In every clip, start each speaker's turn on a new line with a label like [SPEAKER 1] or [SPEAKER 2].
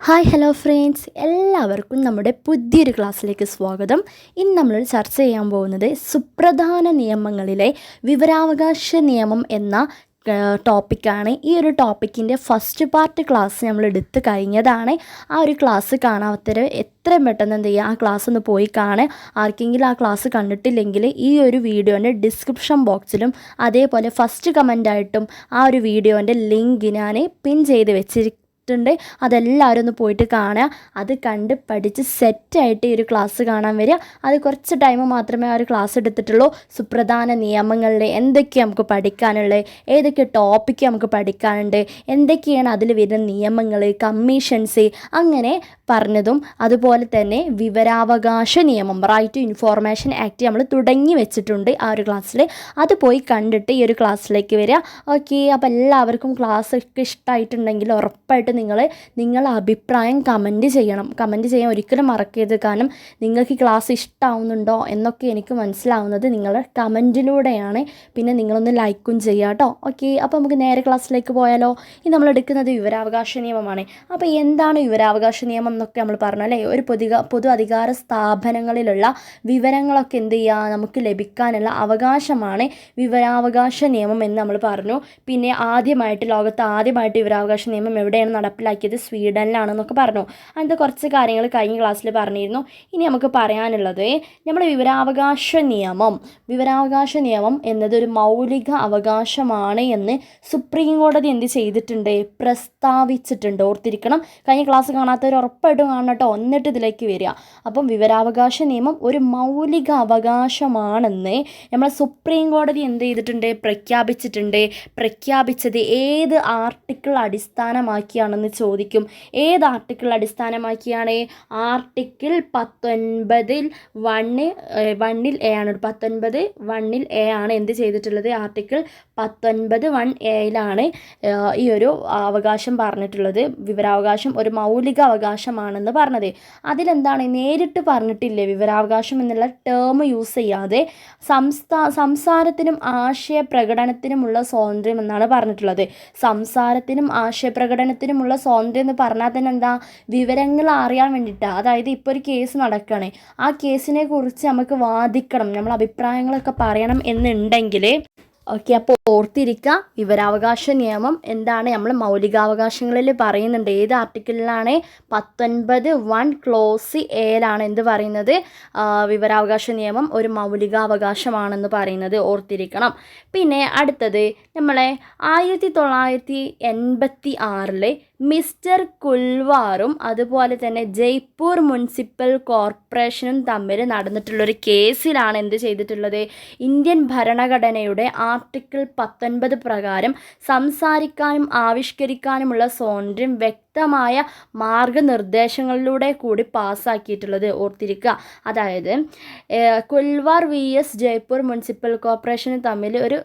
[SPEAKER 1] Hi hello friends എല്ലാവർക്കും നമ്മുടെ പുതിയൊരു ക്ലാസ്സിലേക്ക് സ്വാഗതം. ഇന്ന് നമ്മൾ ചർച്ച ചെയ്യാൻ പോകുന്നത് സുപ്രധാന നിയമങ്ങളിലെ വിവരാവകാശ നിയമം എന്ന ടോപ്പിക്കാണ് ഈ ഒരു ടോപ്പിക്കിന്റെ ഫസ്റ്റ് പാർട്ട് ക്ലാസ് നമ്മൾ എടുത്ത് കഴിഞ്ഞതാണ്. ആ ഒരു ക്ലാസ് കാണാത്തവർ എത്രയും പെട്ടെന്ന് എന്ത് ചെയ്യുക ആ ക്ലാസ് ഒന്ന് പോയി കാണുക. ആർക്കെങ്കിലും ആ ക്ലാസ് കണ്ടിട്ടില്ലെങ്കിൽ ഈ ഒരു വീഡിയോന്റെ ഡിസ്ക്രിപ്ഷൻ ബോക്സിലും അതേപോലെ ഫസ്റ്റ് കമന്റായിട്ടും ആ ഒരു വീഡിയോന്റെ ലിങ്ക് ഞാൻ പിൻ ചെയ്ത് വെച്ചിരിക്കും ണ്ട് അതെല്ലാവരും ഒന്ന് പോയിട്ട് കാണുക. അത് കണ്ട് പഠിച്ച് സെറ്റായിട്ട് ഈ ഒരു ക്ലാസ് കാണാൻ വരിക. അത് കുറച്ച് ടൈം മാത്രമേ ആ ഒരു ക്ലാസ് എടുത്തിട്ടുള്ളൂ. സുപ്രധാന നിയമങ്ങളിൽ എന്തൊക്കെ നമുക്ക് പഠിക്കാനുള്ളത് ഏതൊക്കെ ടോപ്പിക്ക് നമുക്ക് പഠിക്കാനുണ്ട് എന്തൊക്കെയാണ് അതിൽ വരുന്ന നിയമങ്ങൾ കമ്മീഷൻസ് അങ്ങനെ പറഞ്ഞതും അതുപോലെ തന്നെ വിവരാവകാശ നിയമം റൈറ്റ് ടു ഇൻഫോർമേഷൻ ആക്ട് നമ്മൾ തുടങ്ങി വെച്ചിട്ടുണ്ട് ആ ഒരു ക്ലാസ്സിൽ അത് പോയി കണ്ടിട്ട് ഈ ഒരു ക്ലാസ്സിലേക്ക് വരിക. ഓക്കെ അപ്പോൾ എല്ലാവർക്കും ക്ലാസ് ഒക്കെ ഇഷ്ടമായിട്ടുണ്ടെങ്കിൽ ഉറപ്പായിട്ട് നിങ്ങൾ നിങ്ങളെ അഭിപ്രായം കമന്റ് ചെയ്യണം. കമന്റ് ചെയ്യാൻ ഒരിക്കലും മറക്കരുത്. കാരണം നിങ്ങൾക്ക് ക്ലാസ് ഇഷ്ടമാവുന്നുണ്ടോ എന്നൊക്കെ എനിക്ക് മനസ്സിലാവുന്നത് നിങ്ങളുടെ കമന്റിലൂടെയാണ് പിന്നെ നിങ്ങളൊന്ന് ലൈക്കും ചെയ്യുക കേട്ടോ ഓക്കെ അപ്പോൾ നമുക്ക് നേരെ ക്ലാസ്സിലേക്ക് പോയാലോ? ഇനി നമ്മൾ എടുക്കുന്നത് വിവരാവകാശ നിയമമാണ്. അപ്പോൾ എന്താണ് വിവരാവകാശ നിയമം എന്നൊക്കെ നമ്മൾ പറഞ്ഞു അല്ലേ? ഒരു പൊതുക പൊതു അധികാര സ്ഥാപനങ്ങളിലുള്ള വിവരങ്ങളൊക്കെ എന്ത് ചെയ്യുക നമുക്ക് ലഭിക്കാനുള്ള അവകാശമാണ് വിവരാവകാശ നിയമം എന്ന് നമ്മൾ പറഞ്ഞു. പിന്നെ ആദ്യമായിട്ട് ലോകത്ത് ആദ്യമായിട്ട് വിവരാവകാശ നിയമം എവിടെയാണ് നടപ്പിലാക്കിയത് സ്വീഡനിലാണെന്നൊക്കെ പറഞ്ഞു. അങ്ങനത്തെ കുറച്ച് കാര്യങ്ങൾ കഴിഞ്ഞ ക്ലാസ്സിൽ പറഞ്ഞിരുന്നു. ഇനി നമുക്ക് പറയാനുള്ളത് നമ്മുടെ വിവരാവകാശ നിയമം. വിവരാവകാശ നിയമം എന്നത് ഒരു മൗലിക അവകാശമാണ് എന്ന് സുപ്രീം കോടതി എന്ത് ചെയ്തിട്ടുണ്ട്? പ്രസ്താവിച്ചിട്ടുണ്ട്. ഓർത്തിരിക്കണം. കഴിഞ്ഞ ക്ലാസ് കാണാത്തവർ ഉറപ്പായിട്ടും കാണട്ടോ എന്നിട്ട് ഇതിലേക്ക് വരിക. അപ്പം വിവരാവകാശ നിയമം ഒരു മൗലിക അവകാശമാണെന്ന് നമ്മളെ സുപ്രീം കോടതി എന്ത് ചെയ്തിട്ടുണ്ട്? പ്രഖ്യാപിച്ചിട്ടുണ്ട്. പ്രഖ്യാപിച്ചത് ഏത് ആർട്ടിക്കിൾ അടിസ്ഥാനമാക്കിയാണെന്ന് ചോദിക്കും. ഏത് ആർട്ടിക്കിൾ അടിസ്ഥാനമാക്കിയാണ്? ആർട്ടിക്കിൾ പത്തൊൻപതിൽ വണ്ണ് വണ്ണിൽ എ ആണ്. പത്തൊൻപത് വണ്ണിൽ എ ആണ്. എന്ത് ചെയ്തിട്ടുള്ളത്? ആർട്ടിക്കിൾ പത്തൊൻപത് വൺ എയിലാണ് ഈ ഒരു അവകാശം പറഞ്ഞിട്ടുള്ളത്. വിവരാവകാശം ഒരു മൗലിക അവകാശമാണെന്ന് പറഞ്ഞത്. അതിലെന്താണ്? നേരിട്ട് പറഞ്ഞിട്ടില്ലേ വിവരാവകാശം എന്നുള്ള ടേം യൂസ് ചെയ്യാതെ സംസ്ഥാ സംസാരത്തിനും ആശയ പ്രകടനത്തിനുമുള്ള സ്വാതന്ത്ര്യം എന്നാണ് പറഞ്ഞിട്ടുള്ളത്. സംസാരത്തിനും ആശയപ്രകടനത്തിനുമുള്ള സ്വാതന്ത്ര്യം എന്ന് പറഞ്ഞാൽ തന്നെ എന്താ വിവരങ്ങൾ അറിയാൻ വേണ്ടിയിട്ടാണ് അതായത് ഇപ്പോൾ ഒരു കേസ് നടക്കുകയാണ്. ആ കേസിനെ കുറിച്ച് നമുക്ക് വാദിക്കണം. നമ്മൾ അഭിപ്രായങ്ങളൊക്കെ പറയണം എന്നുണ്ടെങ്കിൽ ഓക്കെ അപ്പോൾ ഓർത്തിരിക്കുക വിവരാവകാശ നിയമം എന്താണ്? നമ്മൾ മൗലികാവകാശങ്ങളിൽ പറയുന്നുണ്ട്. ഏത് ആർട്ടിക്കിളിലാണ് പത്തൊൻപത് വൺ ക്ലോസ് എയിലാണ് എന്ത് പറയുന്നത്? വിവരാവകാശ നിയമം ഒരു മൗലികാവകാശമാണെന്ന് പറയുന്നത് ഓർത്തിരിക്കണം. പിന്നെ അടുത്തത് നമ്മളെ ആയിരത്തി തൊള്ളായിരത്തി എൺപത്തി ആറിലെ മിസ്റ്റർ കുൽവാറും അതുപോലെ തന്നെ ജയ്പൂർ മുനിസിപ്പൽ കോർപ്പറേഷനും തമ്മിൽ നടന്നിട്ടുള്ളൊരു കേസിലാണ് എന്ത് ചെയ്തിട്ടുള്ളത്? ഇന്ത്യൻ ഭരണഘടനയുടെ ആർട്ടിക്കിൾ പത്തൊൻപത് പ്രകാരം സംസാരിക്കാനും ആവിഷ്കരിക്കാനുമുള്ള സ്വാതന്ത്ര്യം വ്യക്തമായ മാർഗനിർദ്ദേശങ്ങളിലൂടെ കൂടി പാസ്സാക്കിയിട്ടുള്ളത് ഓർത്തിരിക്കുക. അതായത് Kulwal V S Jaipur municipal corporation തമ്മിൽ ഒരു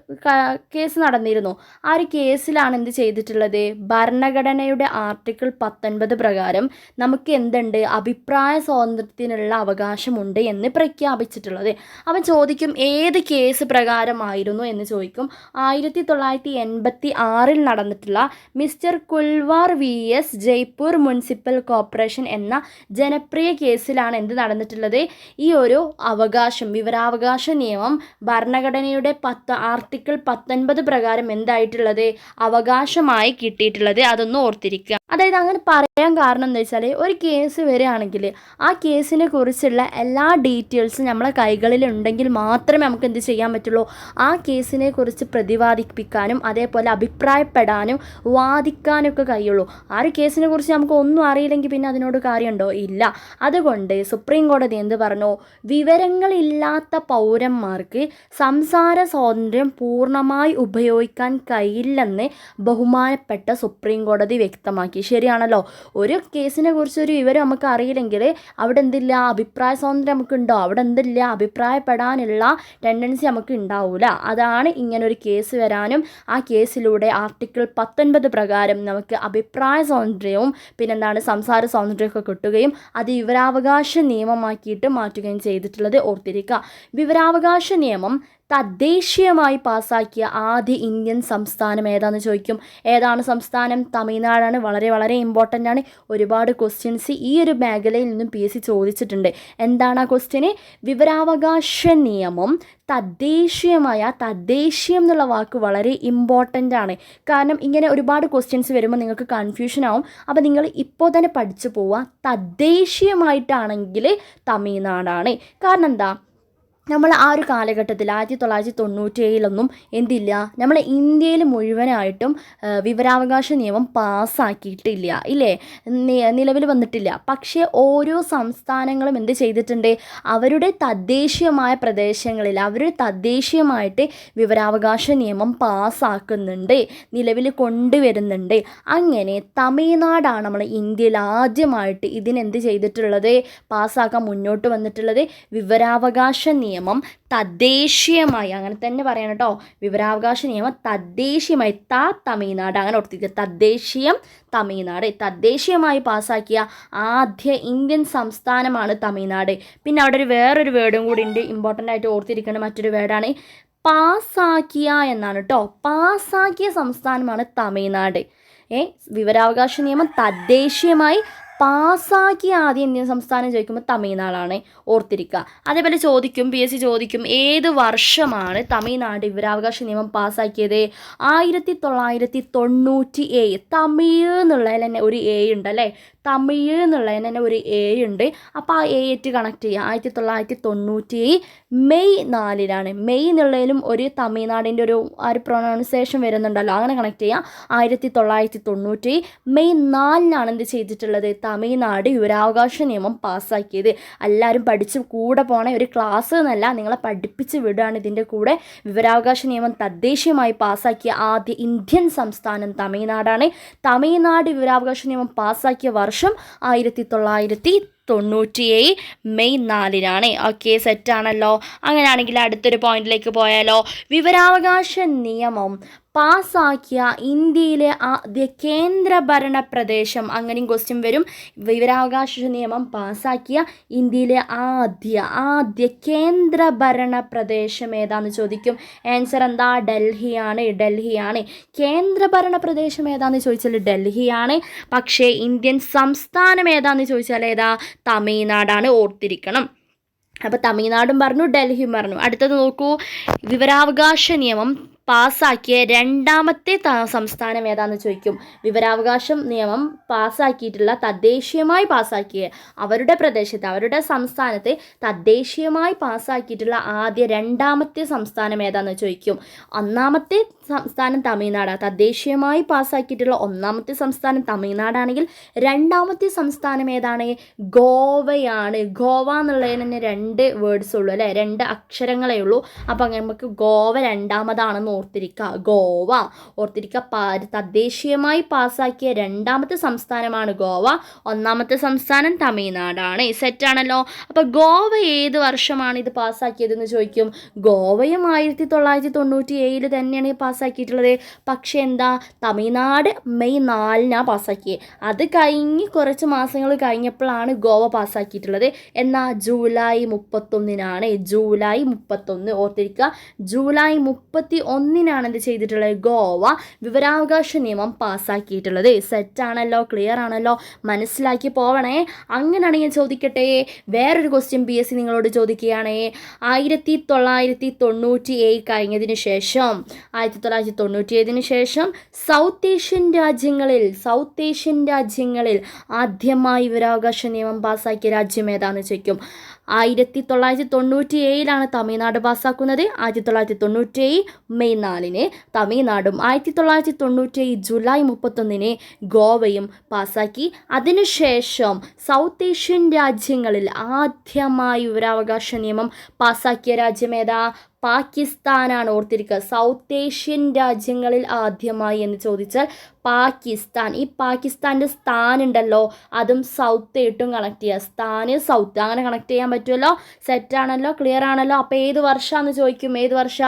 [SPEAKER 1] കേസ് നടന്നിരുന്നു. ആ ഒരു കേസിലാണ് എന്ത് ചെയ്തിട്ടുള്ളത്? ഭരണഘടനയുടെ ആർട്ടിക്കിൾ പത്തൊൻപത് പ്രകാരം നമുക്ക് എന്തുണ്ട്? അഭിപ്രായ സ്വാതന്ത്ര്യത്തിനുള്ള അവകാശമുണ്ട് എന്ന് പ്രഖ്യാപിച്ചിട്ടുള്ളത്. അവൻ ചോദിക്കും ഏത് കേസ് പ്രകാരമായിരുന്നു എന്ന് ചോദിക്കും. ആയിരത്തി തൊള്ളായിരത്തി എൺപത്തി ആറിൽ നടന്നിട്ടുള്ള mister Kulwal V S Jaipur municipal corporation എന്ന ജനപ്രിയ കേസിലാണ് എന്ത് നടന്നിട്ടുള്ളത്? ഈ ഒരു അവകാശം വിവരാവകാശ നിയമം ഭരണഘടനയുടെ പത്ത് ആർട്ടിക്കിൾ പത്തൊൻപത് പ്രകാരം എന്തായിട്ടുള്ളത്? അവകാശമായി കിട്ടിയിട്ടുള്ളത് അതൊന്ന് ഓർത്തിരിക്കുക. അതായത് അങ്ങനെ പറയാൻ കാരണം എന്താ വെച്ചാൽ ഒരു കേസ് വരികയാണെങ്കിൽ ആ കേസിനെ കുറിച്ചുള്ള എല്ലാ ഡീറ്റെയിൽസും നമ്മളെ കൈകളിൽ ഉണ്ടെങ്കിൽ മാത്രമേ നമുക്ക് എന്ത് ചെയ്യാൻ പറ്റുള്ളൂ? ആ കേസിനെ കുറിച്ച് പ്രതിപാദിപ്പിക്കാനും അതേപോലെ അഭിപ്രായപ്പെടാനും വാദിക്കാനൊക്കെ കഴിയുള്ളൂ. ആ ഒരു കേസിനെ കുറിച്ച് നമുക്ക് ഒന്നും അറിയില്ലെങ്കിൽ പിന്നെ അതിനോട് കാര്യമുണ്ടോ? ഇല്ല. അതുകൊണ്ട് സുപ്രീം കോടതി എന്ത് പറഞ്ഞു? വിവരങ്ങളില്ലാത്ത പൗരന്മാർക്ക് സംസാര സ്വാതന്ത്ര്യം പൂർണമായി ഉപയോഗിക്കാൻ കഴിയില്ലെന്ന് ബഹുമാനപ്പെട്ട സുപ്രീം കോടതി വ്യക്തമാക്കി. ശരിയാണല്ലോ? ഒരു കേസിനെ കുറിച്ച് ഒരു വിവരം നമുക്ക് അറിയില്ലെങ്കിൽ അവിടെ എന്തില്ല? അഭിപ്രായ സ്വാതന്ത്ര്യം നമുക്ക് ഉണ്ടോ അവിടെ എന്തില്ല? അഭിപ്രായപ്പെടാനുള്ള ടെൻഡൻസി നമുക്ക് ഉണ്ടാവില്ല അതാണ് ഇങ്ങനെ ഒരു കേസ് വരാനും ആ കേസിലൂടെ ആർട്ടിക്കിൾ പത്തൊൻപത് പ്രകാരം നമുക്ക് അഭിപ്രായ സ്വാതന്ത്ര്യവും പിന്നെന്താണ് സംസാര സ്വാതന്ത്ര്യമൊക്കെ കിട്ടുകയും അത് വിവരാവകാശ നിയമമാക്കിയിട്ട് മാറ്റുകയും ചെയ്തിട്ടുള്ളത് ഓർത്തിരിക്കുക. വിവരാവകാശ നിയമം തദ്ദേശീയമായി പാസ്സാക്കിയ ആദ്യ ഇന്ത്യൻ സംസ്ഥാനം ഏതാണെന്ന് ചോദിക്കും. ഏതാണ് സംസ്ഥാനം? തമിഴ്നാടാണ്. വളരെ വളരെ ഇമ്പോർട്ടന്റ് ആണ്. ഒരുപാട് ക്വസ്റ്റ്യൻസ് ഈ ഒരു മേഖലയിൽ നിന്നും പി എസ് സി ചോദിച്ചിട്ടുണ്ട്. എന്താണ് ആ ക്വസ്റ്റ്യന് വിവരാവകാശ നിയമം തദ്ദേശീയമായ തദ്ദേശീയം എന്നുള്ള വാക്ക് വളരെ ഇമ്പോർട്ടന്റ് ആണ്. കാരണം ഇങ്ങനെ ഒരുപാട് ക്വസ്റ്റ്യൻസ് വരുമ്പോൾ നിങ്ങൾക്ക് കൺഫ്യൂഷൻ ആവും. അപ്പോൾ നിങ്ങൾ ഇപ്പോൾ തന്നെ പഠിച്ചു പോവുക. തദ്ദേശീയമായിട്ടാണെങ്കിൽ തമിഴ്നാടാണ്. കാരണം എന്താ? നമ്മൾ ആ ഒരു കാലഘട്ടത്തിൽ ആയിരത്തി തൊള്ളായിരത്തി തൊണ്ണൂറ്റി ഏഴിലൊന്നും എന്തില്ല നമ്മളെ ഇന്ത്യയിൽ മുഴുവനായിട്ടും വിവരാവകാശ നിയമം പാസ്സാക്കിയിട്ടില്ല ഇല്ലേ? നിലവിൽ വന്നിട്ടില്ല. പക്ഷേ ഓരോ സംസ്ഥാനങ്ങളും എന്ത് ചെയ്തിട്ടുണ്ട്? അവരുടെ തദ്ദേശീയമായ പ്രദേശങ്ങളിൽ അവർ തദ്ദേശീയമായിട്ട് വിവരാവകാശ നിയമം പാസ്സാക്കുന്നുണ്ട് നിലവിൽ കൊണ്ടുവരുന്നുണ്ട്. അങ്ങനെ തമിഴ്നാടാണ് നമ്മൾ ഇന്ത്യയിൽ ആദ്യമായിട്ട് ഇതിനെന്ത് ചെയ്തിട്ടുള്ളത്? പാസ്സാക്കാൻ മുന്നോട്ട് വന്നിട്ടുള്ളത്. വിവരാവകാശ നിയമം തദ്ദേശീയമായി. അങ്ങനെ തന്നെ പറയണം കേട്ടോ. വിവരാവകാശ നിയമം തദ്ദേശീയമായി. ത തമിഴ്നാട്. അങ്ങനെ ഓർത്തിരിക്കുക. തദ്ദേശീയം തമിഴ്നാട്. തദ്ദേശീയമായി പാസ്സാക്കിയ ആദ്യ ഇന്ത്യൻ സംസ്ഥാനമാണ് തമിഴ്നാട്. പിന്നെ അവിടെ ഒരു വേറൊരു വേർഡും കൂടി ഉണ്ട്. ഇമ്പോർട്ടന്റ് ആയിട്ട് ഓർത്തിരിക്കേണ്ട മറ്റൊരു വേർഡാണ് പാസ്സാക്കിയ എന്നാണ് കേട്ടോ. പാസ്സാക്കിയ സംസ്ഥാനമാണ് തമിഴ്നാട്. ഏ? വിവരാവകാശ നിയമം തദ്ദേശീയമായി പാസ്സാക്കിയ ആദ്യം ഇന്ത്യൻ സംസ്ഥാനം ചോദിക്കുമ്പോൾ തമിഴ്നാടാണ് ഓർത്തിരിക്കുക. അതേപോലെ ചോദിക്കും പി എസ് സി ചോദിക്കും ഏത് വർഷമാണ് തമിഴ്നാട് വിവരാവകാശ നിയമം പാസ്സാക്കിയത്? ആയിരത്തി തൊള്ളായിരത്തി തൊണ്ണൂറ്റി ഏഴ് തമിഴ് എന്നുള്ളതിൽ തന്നെ ഒരു എ ഉണ്ട് അല്ലേ? തമിഴ് എന്നുള്ളതിന് തന്നെ ഒരു എ ഉണ്ട്. അപ്പോൾ ആ എ ആയിട്ട് കണക്ട് ചെയ്യുക. ആയിരത്തി തൊള്ളായിരത്തി തൊണ്ണൂറ്റി ഏഴ് മെയ് നാലിലാണ്. മെയ് എന്നുള്ളതിലും ഒരു തമിഴ്നാടിന്റെ ഒരു ആ ഒരു പ്രൊണൗൺസിയേഷൻ വരുന്നുണ്ടല്ലോ. അങ്ങനെ കണക്ട് ചെയ്യുക. ആയിരത്തി തൊള്ളായിരത്തി തൊണ്ണൂറ്റി മെയ് നാലിനാണ് എന്ത് ചെയ്തിട്ടുള്ളത്? തമിഴ്നാട് വിവരാവകാശ നിയമം പാസ്സാക്കിയത്. എല്ലാവരും പഠിച്ച് കൂടെ പോണ ഒരു ക്ലാസ് എന്നല്ല നിങ്ങളെ പഠിപ്പിച്ച് വിടുകയാണ് ഇതിന്റെ കൂടെ. വിവരാവകാശ നിയമം തദ്ദേശീയമായി പാസ്സാക്കിയ ആദ്യ ഇന്ത്യൻ സംസ്ഥാനം തമിഴ്നാടാണ്. തമിഴ്നാട് വിവരാവകാശ നിയമം പാസ്സാക്കിയ വർഷം ആയിരത്തി തൊള്ളായിരത്തി തൊണ്ണൂറ്റിയേഴ് മെയ് നാലിനാണ്. ഓക്കെ സെറ്റാണല്ലോ അങ്ങനെയാണെങ്കിൽ അടുത്തൊരു പോയിന്റിലേക്ക് പോയാലോ. വിവരാവകാശ നിയമം പാസ്സാക്കിയ ഇന്ത്യയിലെ ആദ്യ കേന്ദ്രഭരണ പ്രദേശം. അങ്ങനെയും ക്വസ്റ്റ്യൻ വരും. വിവരാവകാശ നിയമം പാസ്സാക്കിയ ഇന്ത്യയിലെ ആദ്യ ആദ്യ കേന്ദ്രഭരണ പ്രദേശം ഏതാന്ന് ചോദിക്കും. ആൻസർ എന്താ? ഡൽഹിയാണ് ഡൽഹിയാണ്. കേന്ദ്രഭരണ പ്രദേശം ഏതാന്ന് ചോദിച്ചാൽ ഡൽഹിയാണ്. പക്ഷേ ഇന്ത്യൻ സംസ്ഥാനം ഏതാന്ന് ചോദിച്ചാൽ ഏതാ? തമിഴ്നാടാണ് ഓർത്തിരിക്കണം. അപ്പോൾ തമിഴ്നാടും പറഞ്ഞു ഡൽഹിയും പറഞ്ഞു. അടുത്തത് നോക്കൂ. വിവരാവകാശ നിയമം പാസ്സാക്കിയ രണ്ടാമത്തെ സംസ്ഥാനം ഏതാണെന്ന് ചോദിക്കും. വിവരാവകാശം നിയമം പാസ്സാക്കിയിട്ടുള്ള തദ്ദേശീയമായി പാസ്സാക്കിയ അവരുടെ പ്രദേശത്ത് അവരുടെ സംസ്ഥാനത്തെ തദ്ദേശീയമായി പാസ്സാക്കിയിട്ടുള്ള ആദ്യ രണ്ടാമത്തെ സംസ്ഥാനം ഏതാണെന്ന് ചോദിക്കും. ഒന്നാമത്തെ സംസ്ഥാനം തമിഴ്നാടാണ് തദ്ദേശീയമായി പാസ്സാക്കിയിട്ടുള്ള ഒന്നാമത്തെ സംസ്ഥാനം തമിഴ്നാടാണെങ്കിൽ രണ്ടാമത്തെ സംസ്ഥാനം ഏതാണ്? ഗോവയാണ്. ഗോവ എന്നുള്ളതിന് തന്നെ രണ്ട് വേർഡ്സ് ഉള്ളൂ അല്ലേ? രണ്ട് അക്ഷരങ്ങളേ ഉള്ളൂ. അപ്പോൾ അങ്ങനെ നമുക്ക് ഗോവ രണ്ടാമതാണെന്ന് ഓർത്തിരിക്കുക. ഗോവ. ഓർത്തിരിക്കുക തദ്ദേശീയമായി പാസ്സാക്കിയ രണ്ടാമത്തെ സംസ്ഥാനമാണ് ഗോവ. ഒന്നാമത്തെ സംസ്ഥാനം തമിഴ്നാടാണ്. സെറ്റാണല്ലോ അപ്പോൾ ഗോവ ഏത് വർഷമാണ് ഇത് പാസ്സാക്കിയതെന്ന് ചോദിക്കും. ഗോവയും ആയിരത്തി തൊള്ളായിരത്തി തൊണ്ണൂറ്റി ഏഴിൽ തന്നെയാണ് പാസ്സാക്കിയിട്ടുള്ളത്. പക്ഷേ എന്താ തമിഴ്നാട് മെയ് നാലിനാണ് പാസ്സാക്കിയത് അത് കഴിഞ്ഞ് കുറച്ച് മാസങ്ങൾ കഴിഞ്ഞപ്പോഴാണ് ഗോവ പാസ്സാക്കിയിട്ടുള്ളത്. എന്നാൽ ജൂലൈ മുപ്പത്തൊന്നിനാണ്. ജൂലൈ മുപ്പത്തൊന്ന് ഓർത്തിരിക്കുക. ജൂലൈ മുപ്പത്തി ഒന്നിനാണ് എന്ത് ചെയ്തിട്ടുള്ളത് ഗോവ വിവരാവകാശ നിയമം പാസ്സാക്കിയിട്ടുള്ളത്. സെറ്റാണല്ലോ ക്ലിയർ ആണല്ലോ മനസ്സിലാക്കി പോവണേ. അങ്ങനെയാണ് ഞാൻ ചോദിക്കട്ടെ വേറൊരു ക്വസ്റ്റ്യൻ പി എസ് സി നിങ്ങളോട് ചോദിക്കുകയാണേ. ആയിരത്തി തൊള്ളായിരത്തി തൊണ്ണൂറ്റി ഏഴ് കഴിഞ്ഞതിന് ശേഷം ആയിരത്തി തൊള്ളായിരത്തി തൊണ്ണൂറ്റി ഏഴിന് ശേഷം സൗത്ത് ഏഷ്യൻ രാജ്യങ്ങളിൽ സൗത്ത് ഏഷ്യൻ രാജ്യങ്ങളിൽ ആദ്യമായി വിവരാവകാശ നിയമം പാസ്സാക്കിയ രാജ്യം ഏതാണെന്ന് ചോദിക്കും. ആയിരത്തി തൊള്ളായിരത്തി തൊണ്ണൂറ്റി ഏഴിലാണ് തമിഴ്നാട് പാസ്സാക്കുന്നത് ആയിരത്തി തൊള്ളായിരത്തി തൊണ്ണൂറ്റി ഏഴ് മെയ് നാലിന് തമിഴ്നാടും ആയിരത്തി തൊള്ളായിരത്തി തൊണ്ണൂറ്റി ഏഴ് ജൂലൈ മുപ്പത്തൊന്നിന് ഗോവയും പാസ്സാക്കി അതിനുശേഷം സൗത്ത് ഏഷ്യൻ രാജ്യങ്ങളിൽ ആദ്യമായി വിവരാവകാശ നിയമം പാസ്സാക്കിയ രാജ്യം ഏതാ? പാകിസ്ഥാനാണ് ഓർത്തിരിക്കുക. സൗത്ത് ഏഷ്യൻ രാജ്യങ്ങളിൽ ആദ്യമായി എന്ന് ചോദിച്ചാൽ പാകിസ്ഥാൻ. ഈ പാകിസ്ഥാന്റെ സ്ഥാൻ ഉണ്ടല്ലോ അതും സൗത്ത് ആയിട്ടും കണക്ട് ചെയ്യുക സ്ഥാന് സൗത്ത് അങ്ങനെ കണക്ട് ചെയ്യാൻ പറ്റുമല്ലോ? സെറ്റാണല്ലോ ക്ലിയർ ആണല്ലോ? അപ്പോൾ ഏത് വർഷമാണെന്ന് ചോദിക്കും? ഏത് വർഷ?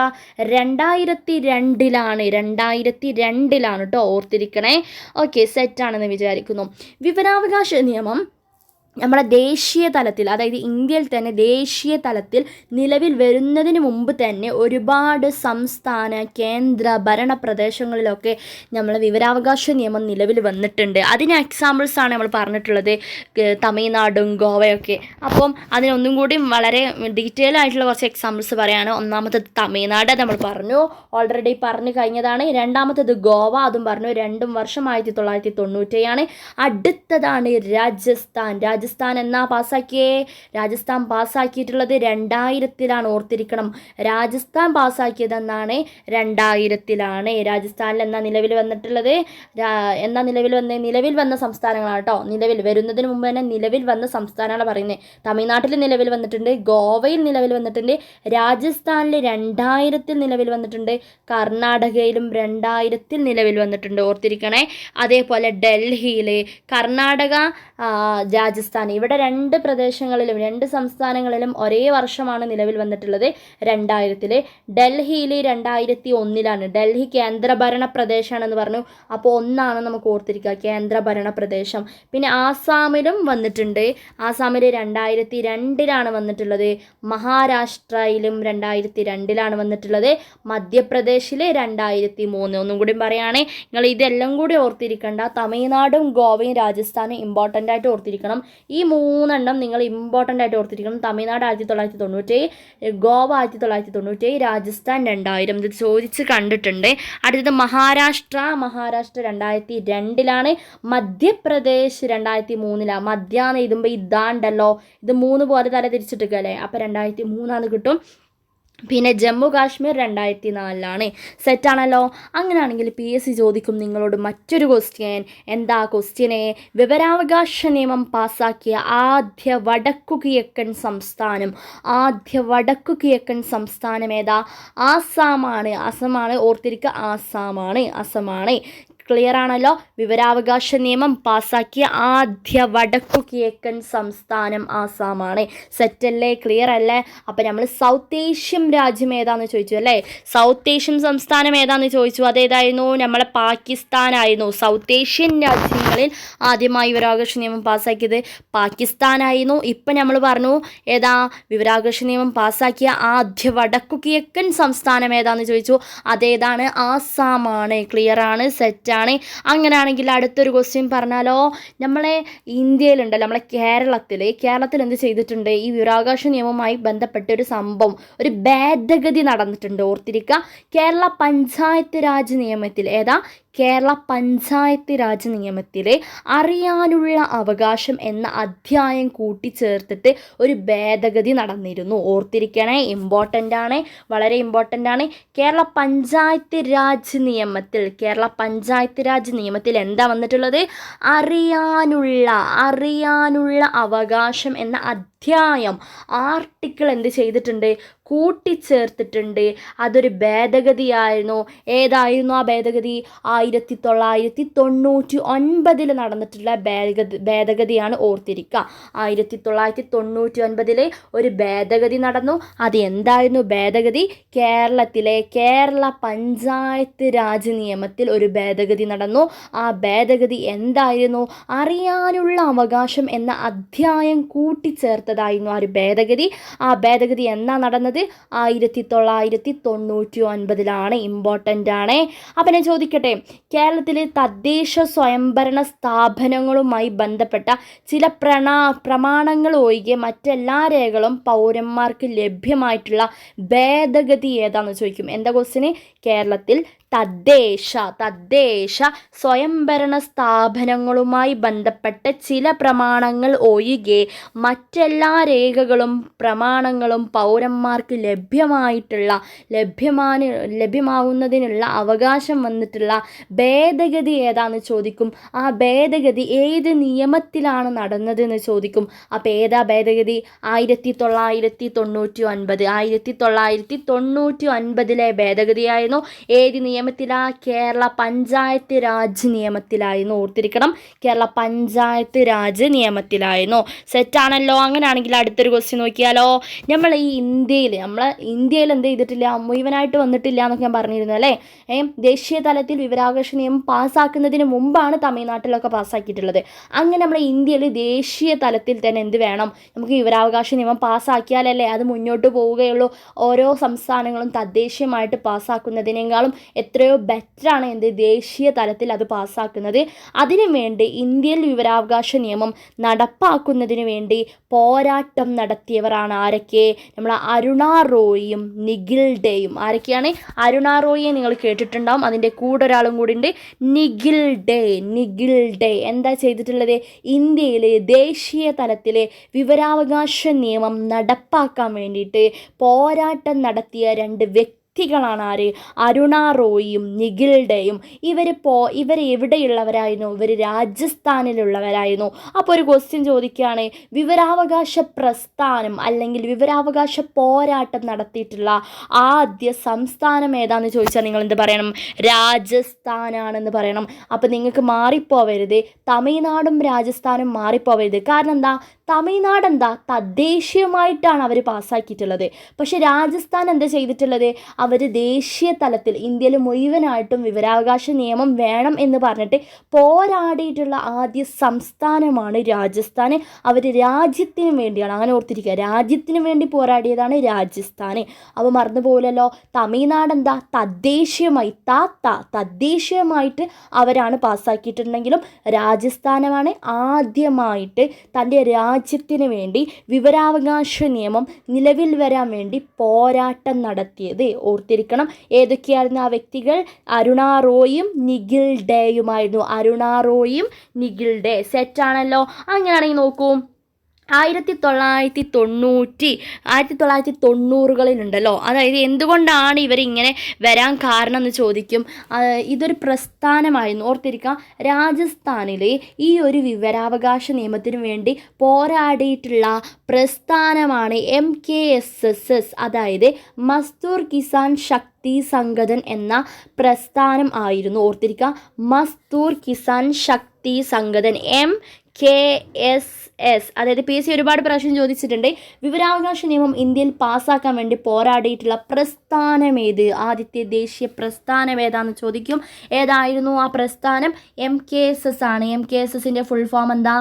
[SPEAKER 1] രണ്ടായിരത്തി രണ്ടിലാണ് രണ്ടായിരത്തി രണ്ടിലാണ് കേട്ടോ ഓർത്തിരിക്കണേ ഓക്കെ സെറ്റാണെന്ന് വിചാരിക്കുന്നു. വിവരാവകാശ നിയമം നമ്മുടെ ദേശീയ തലത്തിൽ അതായത് ഇന്ത്യയിൽ തന്നെ ദേശീയ തലത്തിൽ നിലവിൽ വരുന്നതിന് മുമ്പ് തന്നെ ഒരുപാട് സംസ്ഥാന കേന്ദ്ര ഭരണ പ്രദേശങ്ങളിലൊക്കെ നമ്മൾ വിവരാവകാശ നിയമം നിലവിൽ വന്നിട്ടുണ്ട്. അതിന് എക്സാമ്പിൾസാണ് നമ്മൾ പറഞ്ഞിട്ടുള്ളത് തമിഴ്നാടും ഗോവയൊക്കെ. അപ്പം അതിനൊന്നും കൂടി വളരെ ഡീറ്റെയിൽ ആയിട്ടുള്ള കുറച്ച് എക്സാമ്പിൾസ് പറയുകയാണ് ഒന്നാമത്തത് തമിഴ്നാട് നമ്മൾ പറഞ്ഞു. ഓൾറെഡി പറഞ്ഞു കഴിഞ്ഞതാണ്. രണ്ടാമത്തത് ഗോവ അതും പറഞ്ഞു. രണ്ടും വർഷം ആയിരത്തി തൊള്ളായിരത്തി തൊണ്ണൂറ്റേഴാണ്. അടുത്തതാണ് രാജസ്ഥാൻ രാജസ്ഥാൻ എന്നാ പാസ്സാക്കിയേ രാജസ്ഥാൻ പാസ്സാക്കിയിട്ടുള്ളത് രണ്ടായിരത്തിലാണ് ഓർത്തിരിക്കണം. രാജസ്ഥാൻ പാസ്സാക്കിയതെന്നാണ് രണ്ടായിരത്തിലാണ്. രാജസ്ഥാനിൽ എന്നാ നിലവിൽ വന്നിട്ടുള്ളത്? എന്നാ നിലവിൽ വന്ന? നിലവിൽ വന്ന സംസ്ഥാനങ്ങളാണ് കേട്ടോ നിലവിൽ വരുന്നതിന് മുമ്പ് തന്നെ നിലവിൽ വന്ന സംസ്ഥാനമാണ് പറയുന്നത് തമിഴ്നാട്ടിൽ നിലവിൽ വന്നിട്ടുണ്ട് ഗോവയിൽ നിലവിൽ വന്നിട്ടുണ്ട് രാജസ്ഥാനിൽ രണ്ടായിരത്തിൽ നിലവിൽ വന്നിട്ടുണ്ട് കർണാടകയിലും രണ്ടായിരത്തിൽ നിലവിൽ വന്നിട്ടുണ്ട് ഓർത്തിരിക്കണേ. അതേപോലെ ഡൽഹിയിൽ കർണാടക ആ, രാജസ്ഥാൻ ഇവിടെ രണ്ട് പ്രദേശങ്ങളിലും രണ്ട് സംസ്ഥാനങ്ങളിലും ഒരേ വർഷമാണ് നിലവിൽ വന്നിട്ടുള്ളത് രണ്ടായിരത്തിൽ ഡൽഹിയിൽ രണ്ടായിരത്തി ഒന്നിലാണ് ഡൽഹി കേന്ദ്രഭരണ പ്രദേശമാണെന്ന് പറഞ്ഞു. അപ്പോൾ ഒന്നാണ് നമുക്ക് ഓർത്തിരിക്കുക കേന്ദ്രഭരണ പ്രദേശം. പിന്നെ ആസാമിലും വന്നിട്ടുണ്ട്. ആസാമിൽ രണ്ടായിരത്തി രണ്ടിലാണ് വന്നിട്ടുള്ളത്. മഹാരാഷ്ട്രയിലും രണ്ടായിരത്തി രണ്ടിലാണ് വന്നിട്ടുള്ളത്. മധ്യപ്രദേശിൽ രണ്ടായിരത്തി മൂന്ന് ഒന്നും കൂടി പറയുകയാണെങ്കിൽ നിങ്ങൾ ഇതെല്ലാം കൂടി ഓർത്തിരിക്കേണ്ട. തമിഴ്നാടും ഗോവയും രാജസ്ഥാനും ഇമ്പോർട്ടന്റ് ആയിട്ട് ഓർത്തിരിക്കണം. ഈ മൂന്നെണ്ണം നിങ്ങൾ ഇമ്പോർട്ടന്റ് ആയിട്ട് ഓർത്തിരിക്കണം. തമിഴ്നാട് ആയിരത്തി തൊള്ളായിരത്തി തൊണ്ണൂറ്റി ഗോവ ആയിരത്തി തൊള്ളായിരത്തി തൊണ്ണൂറ്റേഴ് രാജസ്ഥാൻ രണ്ടായിരം. ഇത് ചോദിച്ച് കണ്ടിട്ടുണ്ട്. അടുത്തത് മഹാരാഷ്ട്ര. മഹാരാഷ്ട്ര രണ്ടായിരത്തി രണ്ടിലാണ് മധ്യപ്രദേശ് രണ്ടായിരത്തി മൂന്നിലാണ് മധ്യാന്ന് എഴുതുമ്പോൾ ഇതാണ്ടല്ലോ. ഇത് മൂന്ന് പോലെ തല തിരിച്ചിട്ടിരിക്കല്ലേ അപ്പോൾ രണ്ടായിരത്തി മൂന്നാന്ന് കിട്ടും. പിന്നെ ജമ്മു കാശ്മീർ രണ്ടായിരത്തി നാലിലാണ് സെറ്റാണല്ലോ അങ്ങനെയാണെങ്കിൽ പി എസ് സി ചോദിക്കും നിങ്ങളോട് മറ്റൊരു ക്വസ്റ്റ്യൻ എന്താ ക്വസ്റ്റ്യനെ വിവരാവകാശ നിയമം പാസാക്കിയ ആദ്യ വടക്കു കിഴക്കൻ സംസ്ഥാനം. ആദ്യ വടക്കു കിഴക്കൻ സംസ്ഥാനം ഏതാ? ആസാമാണ്. അസമാണ് ഓർത്തിരിക്കുക ആസാമാണ്. അസമാണ് ക്ലിയർ ആണല്ലോ വിവരാവകാശ നിയമം പാസ്സാക്കിയ ആദ്യ വടക്കു കിഴക്കൻ സംസ്ഥാനം ആസാമാണ്. സെറ്റല്ലേ? ക്ലിയർ അല്ലേ അപ്പം നമ്മൾ സൗത്ത് ഏഷ്യൻ രാജ്യം ഏതാന്ന് ചോദിച്ചു അല്ലേ? സൗത്ത് ഏഷ്യൻ സംസ്ഥാനം ഏതാന്ന് ചോദിച്ചു? അതേതായിരുന്നു? നമ്മളെ പാകിസ്ഥാനായിരുന്നു സൗത്ത് ഏഷ്യൻ രാജ്യങ്ങളിൽ ആദ്യമായി വിവരാവകാശ നിയമം പാസ്സാക്കിയത് പാകിസ്ഥാനായിരുന്നു ഇപ്പം നമ്മൾ പറഞ്ഞു ഏതാ? വിവരാവകാശ നിയമം പാസ്സാക്കിയ ആദ്യ വടക്കു കിഴക്കൻ സംസ്ഥാനം ഏതാന്ന് ചോദിച്ചു? അതേതാണ്? ആസാമാണ്. ക്ലിയർ ആണ് സെറ്റാണ് അങ്ങനെയാണെങ്കിൽ അടുത്തൊരു ക്വസ്റ്റ്യൻ പറഞ്ഞാലോ? നമ്മളെ ഇന്ത്യയിലുണ്ടല്ലോ നമ്മളെ കേരളത്തിൽ കേരളത്തിൽ എന്ത് ചെയ്തിട്ടുണ്ട്? ഈ വിവരാവകാശ നിയമവുമായി ബന്ധപ്പെട്ട ഒരു സംഭവം ഒരു ഭേദഗതി നടന്നിട്ടുണ്ട്. ഓർത്തിരിക്കുക കേരള പഞ്ചായത്ത് രാജ് നിയമത്തിൽ ഏതാ? കേരള പഞ്ചായത്ത് രാജ് നിയമത്തിലെ അറിയാനുള്ള അവകാശം എന്ന അധ്യായം കൂട്ടിച്ചേർത്തിട്ട് ഒരു ഭേദഗതി നടന്നിരുന്നു. ഓർത്തിരിക്കണേ ഇമ്പോർട്ടന്റ് ആണ് വളരെ ഇമ്പോർട്ടന്റ് ആണ്. കേരള പഞ്ചായത്ത് രാജ് നിയമത്തിൽ കേരള പഞ്ചായത്ത് രാജ് നിയമത്തിൽ എന്താ വന്നിട്ടുള്ളത്? അറിയാനുള്ള അറിയാനുള്ള അവകാശം എന്ന അധ്യായം ആർട്ടിക്കിൾ എന്ത് ചെയ്തിട്ടുണ്ട്? കൂട്ടിച്ചേർത്തിട്ടുണ്ട്. അതൊരു ഭേദഗതിയായിരുന്നു. ഏതായിരുന്നു ആ ഭേദഗതി? ആയിരത്തി തൊള്ളായിരത്തി തൊണ്ണൂറ്റി ഒൻപതിൽ നടന്നിട്ടുള്ള ഭേദഗതി ഭേദഗതിയാണ് ഓർത്തിരിക്കുക. ആയിരത്തി തൊള്ളായിരത്തി തൊണ്ണൂറ്റി ഒൻപതിൽ ഒരു ഭേദഗതി നടന്നു. അത് എന്തായിരുന്നു ഭേദഗതി? കേരളത്തിലെ കേരള പഞ്ചായത്ത് രാജ് നിയമത്തിൽ ഒരു ഭേദഗതി നടന്നു. ആ ഭേദഗതി എന്തായിരുന്നു? അറിയാനുള്ള അവകാശം എന്ന അധ്യായം കൂട്ടിച്ചേർത്തതായിരുന്നു ആ ഒരു ഭേദഗതി. ആ ഭേദഗതി എന്നാ നടന്നത്? ആയിരത്തി തൊള്ളായിരത്തി തൊണ്ണൂറ്റി ഒൻപതിലാണ് ഇമ്പോർട്ടന്റ് ആണ് അപ്പം ഞാൻ ചോദിക്കട്ടെ കേരളത്തിലെ തദ്ദേശ സ്വയംഭരണ സ്ഥാപനങ്ങളുമായി ബന്ധപ്പെട്ട ചില പ്രണാ പ്രമാണങ്ങൾ ഒഴികെ മറ്റെല്ലാ രേഖകളും പൗരന്മാർക്ക് ലഭ്യമായിട്ടുള്ള ഭേദഗതി ഏതാണെന്ന് ചോദിക്കും. എന്താ ക്വസ്റ്റിന് കേരളത്തിൽ തദ്ദേശ തദ്ദേശ സ്വയംഭരണ സ്ഥാപനങ്ങളുമായി ബന്ധപ്പെട്ട ചില പ്രമാണങ്ങൾ ഒഴികെ മറ്റെല്ലാ രേഖകളും പ്രമാണങ്ങളും പൗരന്മാർക്ക് ലഭ്യമായിട്ടുള്ള ലഭ്യമാന ലഭ്യമാവുന്നതിനുള്ള അവകാശം വന്നിട്ടുള്ള ഭേദഗതി ഏതാന്ന് ചോദിക്കും. ആ ഭേദഗതി ഏത് നിയമത്തിലാണ് നടന്നതെന്ന് ചോദിക്കും. അപ്പോൾ ഏതാ ഭേദഗതി? ആയിരത്തി തൊള്ളായിരത്തി തൊണ്ണൂറ്റി ഒൻപത് ആയിരത്തി തൊള്ളായിരത്തി തൊണ്ണൂറ്റി ഒൻപതിലെ ഭേദഗതിയായിരുന്നു. ഏത് നിയമം? നിയമത്തിലാ കേരള പഞ്ചായത്ത് രാജ് നിയമത്തിലായിരുന്നു. ഓർത്തിരിക്കണം കേരള പഞ്ചായത്ത് രാജ് നിയമത്തിലായിരുന്നു. സെറ്റാണല്ലോ അങ്ങനെയാണെങ്കിൽ അടുത്തൊരു ക്വസ്റ്റ്യൻ നോക്കിയാലോ. നമ്മൾ ഈ ഇന്ത്യയിൽ നമ്മൾ ഇന്ത്യയിൽ എന്ത് ചെയ്തിട്ടില്ല? മുഴുവനായിട്ട് വന്നിട്ടില്ല എന്നൊക്കെ ഞാൻ പറഞ്ഞിരുന്നു അല്ലേ? ഏ ദേശീയ തലത്തിൽ വിവരാവകാശ നിയമം പാസ്സാക്കുന്നതിന് മുമ്പാണ് തമിഴ്നാട്ടിലൊക്കെ പാസ്സാക്കിയിട്ടുള്ളത്. അങ്ങനെ നമ്മൾ ഇന്ത്യയിൽ ദേശീയ തലത്തിൽ തന്നെ എന്ത് വേണം? നമുക്ക് വിവരാവകാശ നിയമം പാസ്സാക്കിയാലല്ലേ അത് മുന്നോട്ട് പോവുകയുള്ളൂ. ഓരോ സംസ്ഥാനങ്ങളും തദ്ദേശീയമായിട്ട് പാസ്സാക്കുന്നതിനേക്കാളും എത്രയോ ബെറ്ററാണ് എന്ത് ദേശീയ തലത്തിൽ അത് പാസ്സാക്കുന്നത്. അതിനു വേണ്ടി ഇന്ത്യയിൽ വിവരാവകാശ നിയമം നടപ്പാക്കുന്നതിന് വേണ്ടി പോരാട്ടം നടത്തിയവരാണ് ആരൊക്കെ? നമ്മൾ അരുണ റോയിയും നിഖിൽ ഡേയും. ആരൊക്കെയാണ്? അരുണ റോയിയെ നിങ്ങൾ കേട്ടിട്ടുണ്ടാവും. അതിന്റെ കൂടെ ഒരാളും കൂടി ഉണ്ട്. നിഖിൽ ഡേ നിഖിൽ ഡേ. എന്താ ചെയ്തിട്ടുള്ളത്? ഇന്ത്യയിലെ ദേശീയ തലത്തിലെ വിവരാവകാശ നിയമം നടപ്പാക്കാൻ വേണ്ടിയിട്ട് പോരാട്ടം നടത്തിയ രണ്ട് വ്യക്തികളാണ് ആര്? അരുണ റോയിയും നിഖിൽഡയും. ഇവർ പോ ഇവർ എവിടെയുള്ളവരായിരുന്നു? ഇവർ രാജസ്ഥാനിലുള്ളവരായിരുന്നു. അപ്പോൾ ഒരു ക്വസ്റ്റ്യൻ ചോദിക്കുകയാണ് വിവരാവകാശ പ്രസ്ഥാനം അല്ലെങ്കിൽ വിവരാവകാശ പോരാട്ടം നടത്തിയിട്ടുള്ള ആദ്യ സംസ്ഥാനം ഏതാണെന്ന് ചോദിച്ചാൽ നിങ്ങൾ എന്ത് പറയണം? രാജസ്ഥാനാണെന്ന് പറയണം. അപ്പോൾ നിങ്ങൾക്ക് മാറിപ്പോവരുത്. തമിഴ്നാടും രാജസ്ഥാനും മാറിപ്പോവരുത്. കാരണം എന്താ? തമിഴ്നാട് എന്താ തദ്ദേശീയമായിട്ടാണ് അവർ പാസ്സാക്കിയിട്ടുള്ളത്. പക്ഷേ രാജസ്ഥാൻ എന്താ ചെയ്തിട്ടുള്ളത്? അവർ ദേശീയ തലത്തിൽ ഇന്ത്യയിൽ മുഴുവനായിട്ടും വിവരാവകാശ നിയമം വേണം എന്ന് പറഞ്ഞിട്ട് പോരാടിയിട്ടുള്ള ആദ്യ സംസ്ഥാനമാണ് രാജസ്ഥാൻ. അവർ രാജ്യത്തിന് വേണ്ടിയാണ്. അങ്ങനെ ഓർത്തിരിക്കുക. രാജ്യത്തിന് വേണ്ടി പോരാടിയതാണ് രാജസ്ഥാൻ. അപ്പോൾ മറന്നു പോലല്ലോ തമിഴ്നാട് എന്താ തദ്ദേശീയമായി താത്ത തദ്ദേശീയമായിട്ട് അവരാണ് പാസ്സാക്കിയിട്ടുണ്ടെങ്കിലും രാജസ്ഥാനമാണ് ആദ്യമായിട്ട് തന്റെ രാജ്യത്തിന് വേണ്ടി വിവരാവകാശ നിയമം നിലവിൽ വരാൻ വേണ്ടി പോരാട്ടം നടത്തിയത്. ഓർത്തിരിക്കണം ഏതൊക്കെയായിരുന്നു ആ വ്യക്തികൾ? അരുണ റോയും നിഖിൽ ഡേയുമായിരുന്നു. അരുണ റോയും നിഖിൽ ഡേ. സെറ്റാണല്ലോ അങ്ങനെയാണെങ്കിൽ നോക്കൂ. ആയിരത്തി തൊള്ളായിരത്തി തൊണ്ണൂറ്റി ആയിരത്തി തൊള്ളായിരത്തി തൊണ്ണൂറുകളിലുണ്ടല്ലോ അതായത് എന്തുകൊണ്ടാണ് ഇവരിങ്ങനെ വരാൻ കാരണം എന്ന് ചോദിക്കും? ഇതൊരു പ്രസ്ഥാനമായിരുന്നു. ഓർത്തിരിക്കുക രാജസ്ഥാനിലെ ഈ ഒരു വിവരാവകാശ നിയമത്തിനു വേണ്ടി പോരാടിയിട്ടുള്ള പ്രസ്ഥാനമാണ് M K S S S. അതായത് മസ്തൂർ കിസാൻ ശക്തി സംഗതൻ എന്ന പ്രസ്ഥാനം ആയിരുന്നു. ഓർത്തിരിക്കുക Mazdoor Kisan Shakti Sangathan M K S S അതായത് പി എസ് സി ഒരുപാട് പ്രാവശ്യം ചോദിച്ചിട്ടുണ്ട്. വിവരാവകാശ നിയമം ഇന്ത്യയിൽ പാസ്സാക്കാൻ വേണ്ടി പോരാടിയിട്ടുള്ള പ്രസ്ഥാനം ഏത്? ആദ്യത്തെ ദേശീയ പ്രസ്ഥാനം ഏതാന്ന് ചോദിക്കും. ഏതായിരുന്നു ആ പ്രസ്ഥാനം? എം കെ എസ് എസ് ആണ്. എം കെ എസ് എസിന്റെ ഫുൾ ഫോം എന്താ?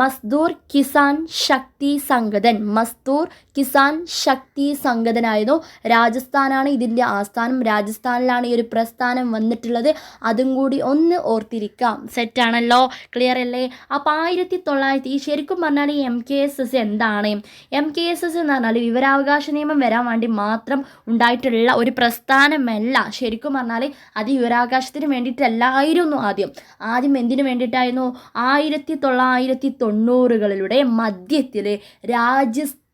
[SPEAKER 1] മസ്ദൂർ കിസാൻ ശക്തി സംഗതൻ. മസ്ദൂർ കിസാൻ ശക്തി സംഗതനായിരുന്നു. രാജസ്ഥാനാണ് ഇതിന്റെ ആസ്ഥാനം. രാജസ്ഥാനിലാണ് ഈ ഒരു പ്രസ്ഥാനം വന്നിട്ടുള്ളത്. അതും കൂടി ഒന്ന് ഓർത്തിരിക്കാം. സെറ്റാണല്ലോ ക്ലിയർ അല്ലേ? അപ്പോൾ ആയിരത്തി തൊള്ളായിരത്തി ഈ ശരിക്കും പറഞ്ഞാൽ ഈ എം കെ എസ് എസ് എന്താണ്? എം കെ എസ് എസ് എന്ന് പറഞ്ഞാൽ വിവരാവകാശ നിയമം വരാൻ വേണ്ടി മാത്രം ഉണ്ടായിട്ടുള്ള ഒരു പ്രസ്ഥാനമല്ല. ശരിക്കും പറഞ്ഞാൽ അത് വിവരാവകാശത്തിന് വേണ്ടിയിട്ടല്ലായിരുന്നു ആദ്യം. ആദ്യം എന്തിനു വേണ്ടിയിട്ടായിരുന്നു? ആയിരത്തി തൊള്ളായിരത്തി തൊണ്ണൂറുകളിലൂടെ മധ്യത്തിൽ